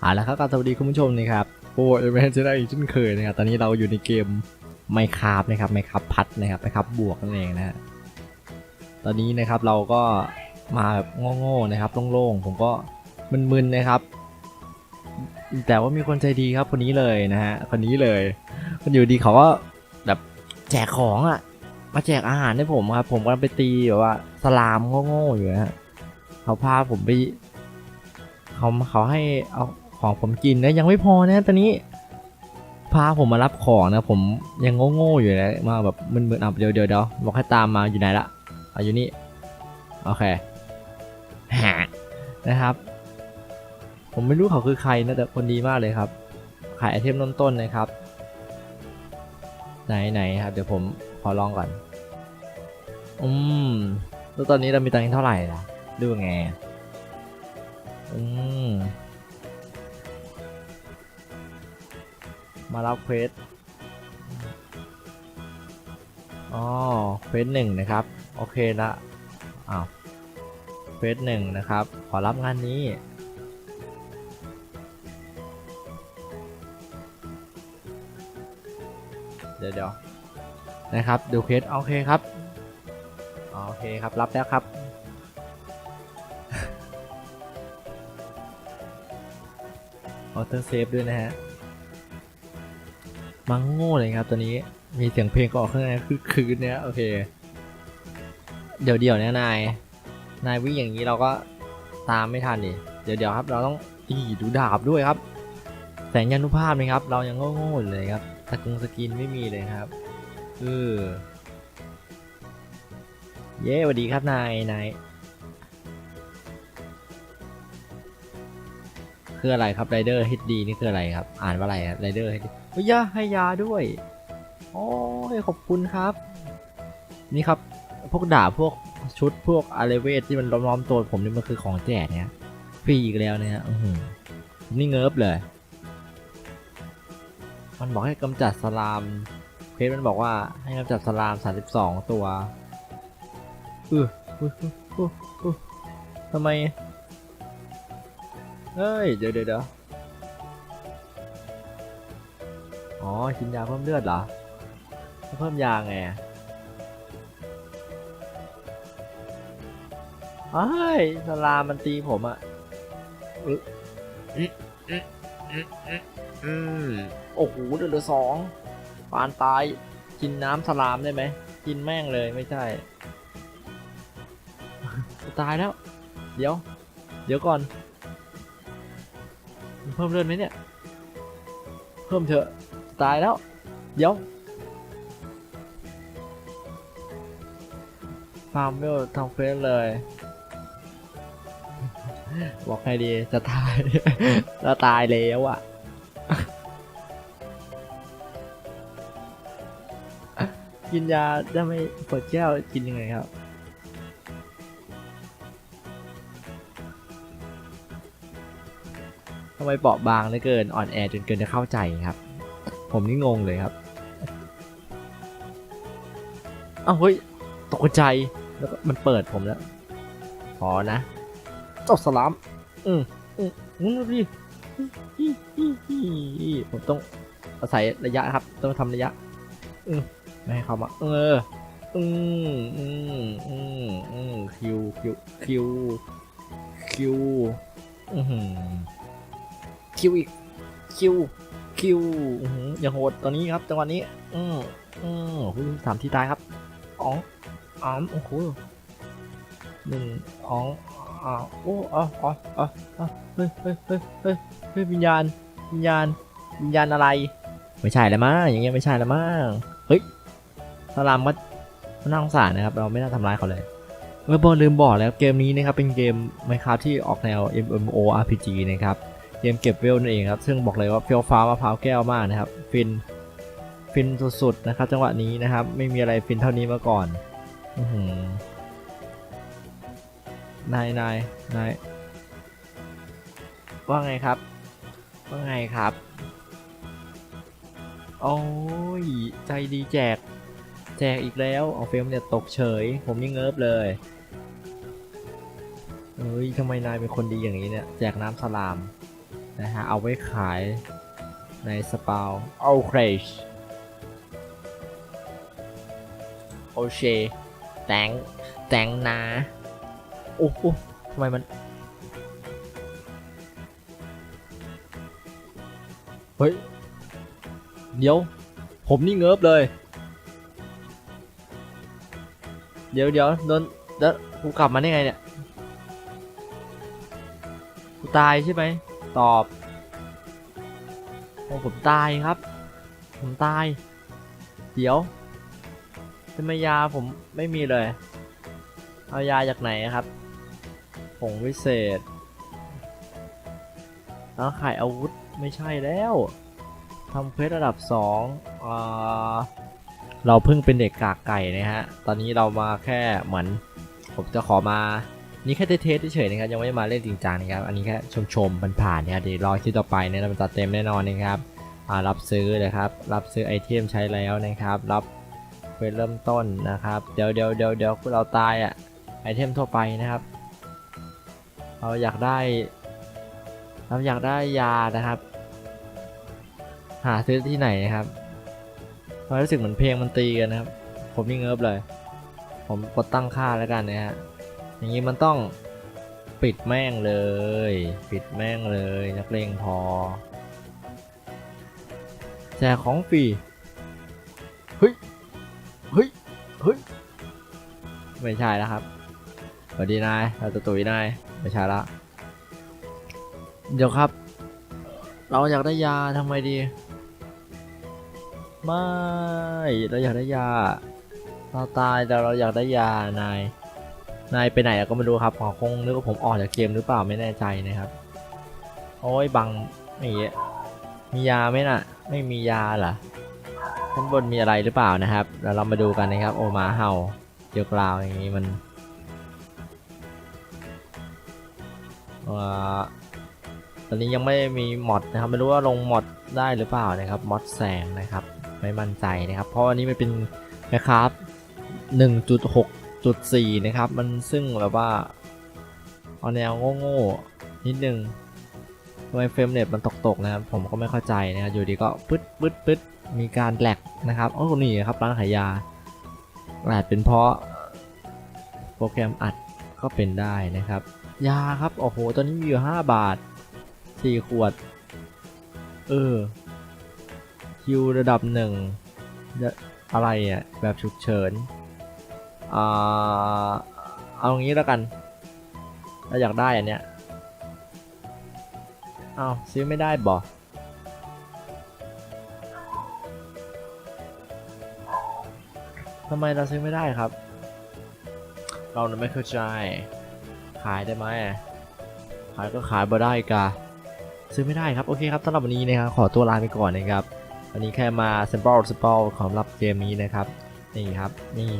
เอาละครับสวัสดีคุณผู้ชมนะครับโอ้ยแมนจะได้อีกเช่นเคยนะครับ ตอนนี้เราอยู่ในเกมไมคาบนะครับไมคาบพัดนะครับไมคาบบวกนั่นเองนะฮะ ตอนนี้นะครับเราก็มาแบบโง่ๆนะครับโล่งๆ ผมก็มึนๆนะครับ แต่ว่ามีคนใจดีครับคนนี้เลยนะฮะ คนนี้เลยคนอยู่ดีเขาก็แบบแจกของอะ่ะ มาแจกอาหารให้ผมครับ ผมกำลังไปตีแบบว่าสลามโง่ๆอยู่นะฮะ เขาพาผมไป เขาเขาให้เอา ของผมกินนะยังไม่พอนะตอนนี้ พาผมมารับของนะ ผมยังโง่ๆอยู่นะมาแบบมึนๆอะเดี๋ยวเดี๋ยวเดี๋ยวบอกให้ตามมาอยู่ไหนละอะอยู่นี่โอเคฮะนะครับ ผมไม่รู้เขาคือใครนะแต่คนดีมากเลยครับ ขายไอเทมต้นๆนะครับ ไหนไหนครับ เดี๋ยวผมขอลองก่อน อืมแล้วตอนนี้เรามีตังค์เท่าไหร่ล่ะดูไงอืม มารับเควสอ๋อเควสหนึ่งนะครับ โอเคละอ้าวเควสหนึ่งนะครับ ขอรับงานนี้ เดี๋ยวเดี๋ยวนะครับ ดูเควสโอเคครับ โอเคครับ รับแล้วครับออเตอร์เซฟด้วยนะฮะ มังโง่เลยครับตัวนี้มีเสียงเพลงก็ออกข้างในคือคืนเนี่ยโอเค เดี๋ยวเดี๋ยวเนี่ยนายนายวิ่งอย่างนี้เราก็ตามไม่ทันดิเดี๋ยวเดี๋ยวครับ เราต้องอีดูดาบด้วยครับ แสงยานุภาพไหมครับ เรายังโง่ๆเลยครับสกุงสกินไม่มีเลยครับเออเย้สวัสดีครับนายนาย คืออะไรครับไรเดอร์ HD นี่คืออะไรครับ อ่านว่าอะไรครับไรเดอร์ HD เฮ้ยยาให้ยาด้วย โอ้ยขอบคุณครับ นี่ครับ พวกดาบพวกชุดพวกอาร์เวทที่มันล้อมๆตัวผมนี่มันคือของแจกเนี่ยฟรีอีกแล้วเนี่ย อื้อหือผมนี่เงิบเลย มันบอกให้กำจัดสลามเพจมันบอกว่าให้กำจัดสลาม32ตัวเออเออเออเออเออทำไม เฮ้ยเดี๋ยวเดี๋ยวเดี๋ยวอ๋อ กินยาเพิ่มเลือดเหรอ เพิ่มยาไงอะเฮ้ยสลามันตีผมอะอึ๊ะอืมอืมอืมอือืมโอ้โหเดือดสองปานตาย กินน้ำสลามได้ไหม กินแม่งเลยไม่ใช่ ตายแล้ว เดี๋ยว เดี๋ยวก่อน เพิ่มเลือดไหมเนี่ย เพิ่มเถอะ ตายแล้ว เดี๋ยวฟาร์มเวลทำเฟสเลย บอกให้ดีจะตายแล้วตายแล้วอะกินยาได้ไม่ปวดแก้วกินยังไงครับ ไมเปราะบางเหลือเกินอ่อนแอจนเกินจะเข้าใจครับ ผมนี่งงเลยครับอ้าวเฮ้ยตกใจแล้วก็มันเปิดผมแล้วพอนะเจบสลามอืมอืมอืมดูดิอี้อี้อี้ผมต้องอาศัยระยะครับ ต้องทำระยะ อืมไม่ให้เขามาเอออืมอืมอืมอืมคิวคิวคิวคิวอือหือ คิวอีกคิวคิวอื้อหืออย่างโหดตอนนี้ครับจังหวะนี้ อืมอืมโอ้โหสามทีตายครับอ๋องอ๋อมโอ้โหหนึ่งอ๋องอ๋อโอ้อ๋ออ๋ออ๋ออ๋อเฮ้ยเฮ้ยเฮ้ยเฮ้ยเฮ้ยวิญญาณวิญญาณวิญญาณอะไร ไม่ใช่แล้วมั้งอย่างเงี้ยไม่ใช่แล้วมั้งเฮ้ยสลามก็มันน่าสงสารนะครับ เราไม่น่าทำร้ายเขาเลยเมื่อบอกลืมบอกแล้วเกมนี้นะครับเป็นเกมไมครับที่ออกแนว MMORPG นะครับ เกมเก็บเวลนั่นเองครับ ซึ่งบอกเลยว่าเฟี้ยวฟ้ามะพร้าวแก้วมากนะครับ ฟิน ฟินสุดๆนะครับ จังหวะนี้นะครับ ไม่มีอะไรฟินเท่านี้มาก่อนอือหือนายนายนายว่าไงครับ ว่าไงครับ โอ้ย ใจดีแจก แจกอีกแล้วเอาเฟรมเนี่ยตกเฉย ผมยิ่งเงิบเลยเฮ้ยทำไมนายเป็นคนดีอย่างนี้เนี่ย แจกน้ำสลาม นะฮะ เอาไว้ขายในสปาวเอาเครชโอเชแตงแตงนาโอ้โหทำไมมัน เฮ้ย เดี๋ยว ผมนี่เงิบเลย เดี๋ยวเดี๋ยวโดนเดี๋ยวกูกลับมาได้ไงเนี่ย กูตายใช่ไหม ตอบโอ้ผมตายครับ ผมตาย เดี๋ยวทำไมยาผมไม่มีเลย เอายาจากไหนครับผงวิเศษแล้วขายอาวุธไม่ใช่แล้วทำเควสระดับ2อ่าเราเพิ่งเป็นเด็กกากไก่นะฮะ ตอนนี้เรามาแค่เหมือน ผมจะขอมา นี่แค่เทสเฉยๆนะครับยังไม่มาเล่นจริงจังนะครับอันนี้แค่ชมๆมันผ่านนะครับเดี๋ยวรอที่ต่อไปเนี่ยมันจะเต็มแน่นอนนะครับรับซื้อนะครับรับซื้อไอเทมใช้แล้วนะครับรับเควสเริ่มต้นนะครับ เดี๋ยวเดี๋ยวเดี๋ยวเดี๋ยวเราตายอะไอเทมทั่วไปนะครับ เราอยากได้เราอยากได้ยานะครับ หาซื้อที่ไหนนะครับเรารู้สึกเหมือนเพลงมันตีกันนะครับ ผมนี่เงิบเลย ผมกดตั้งค่าแล้วกันนะฮะ อย่างนี้มันต้องปิดแม่งเลย ปิดแม่งเลยนักเลงพอแจกของฟรีเฮ้ยเฮ้ยเฮ้ยไม่ใช่แล้วครับสวัสดีนายเราจะตุยนายไม่ใช่ละเดี๋ยวครับ เราอยากได้ยาทำไงดี ไม่เราอยากได้ยาเราตายแต่เราอยากได้ยานาย นายไปไหนก็ไม่รู้ครับขอคงนึกว่าผมออกจากเกมหรือเปล่าไม่แน่ใจนะครับ โอ้ยบังไม่เยอะมียาไหมน่ะ ไม่มียาเหรอข้างบนมีอะไรหรือเปล่านะครับเดี๋ยวเรามาดูกันนะครับ โอหมาเห่าเดียวกราวอย่างนี้มันอ่อตอนนี้ยังไม่มีมอดนะครับ ไม่รู้ว่าลงมอดได้หรือเปล่านะครับมอดแสงนะครับ ไม่มั่นใจนะครับ เพราะอันนี้มันเป็นนะครับ1.6 จุดสี่นะครับ มันซึ่งแบบว่า เอาแนวโง่ๆนิดนึงทำไมเฟรมเรทมันตกๆนะครับ ผมก็ไม่เข้าใจนะครับ อยู่ดีก็ปึ๊ดปึ๊ดปึ๊ดมีการแหลกนะครับโอ้นี่ครับร้านขายยาอาจเป็นเพราะโปรแกรมอัดก็เป็นได้นะครับ ยาครับ โอ้โห ตอนนี้มีอยู่ 5 บาท 4 ขวด เออคิวระดับหนึ่งอะไรอะ แบบฉุกเฉิน อ่าเอางี้แล้วกันถ้าอยากได้อันเนี้ยเอาซื้อไม่ได้บอทำไมเราซื้อไม่ได้ครับ เราเนี่ยไม่เข้าใจ ขายได้ไหมขายก็ขายบ่ได้กะซื้อไม่ได้ครับโอเคครับสำหรับวันนี้นะครับขอตัวลาไปก่อนนะครับวันนี้แค่มา sample sample ของรับเกมนี้นะครับนี่ครับนี่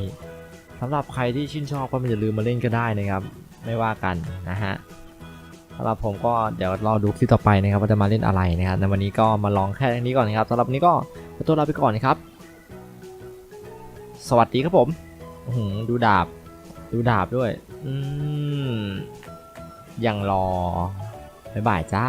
สำหรับใครที่ชื่นชอบก็อย่าลืมมาเล่นก็ได้นะครับ ไม่ว่ากันนะฮะสำหรับผมก็เดี๋ยวรอดูคลิปต่อไปนะครับว่าจะมาเล่นอะไรนะครับในวันนี้ก็มาลองแค่นี้ก่อนนะครับสำหรับนี้ก็ขอตัวลาไปก่อนนะครับ สวัสดีครับผมหือดูดาบ ดูดาบด้วย อืมยังรอบ๊ายบายจ้า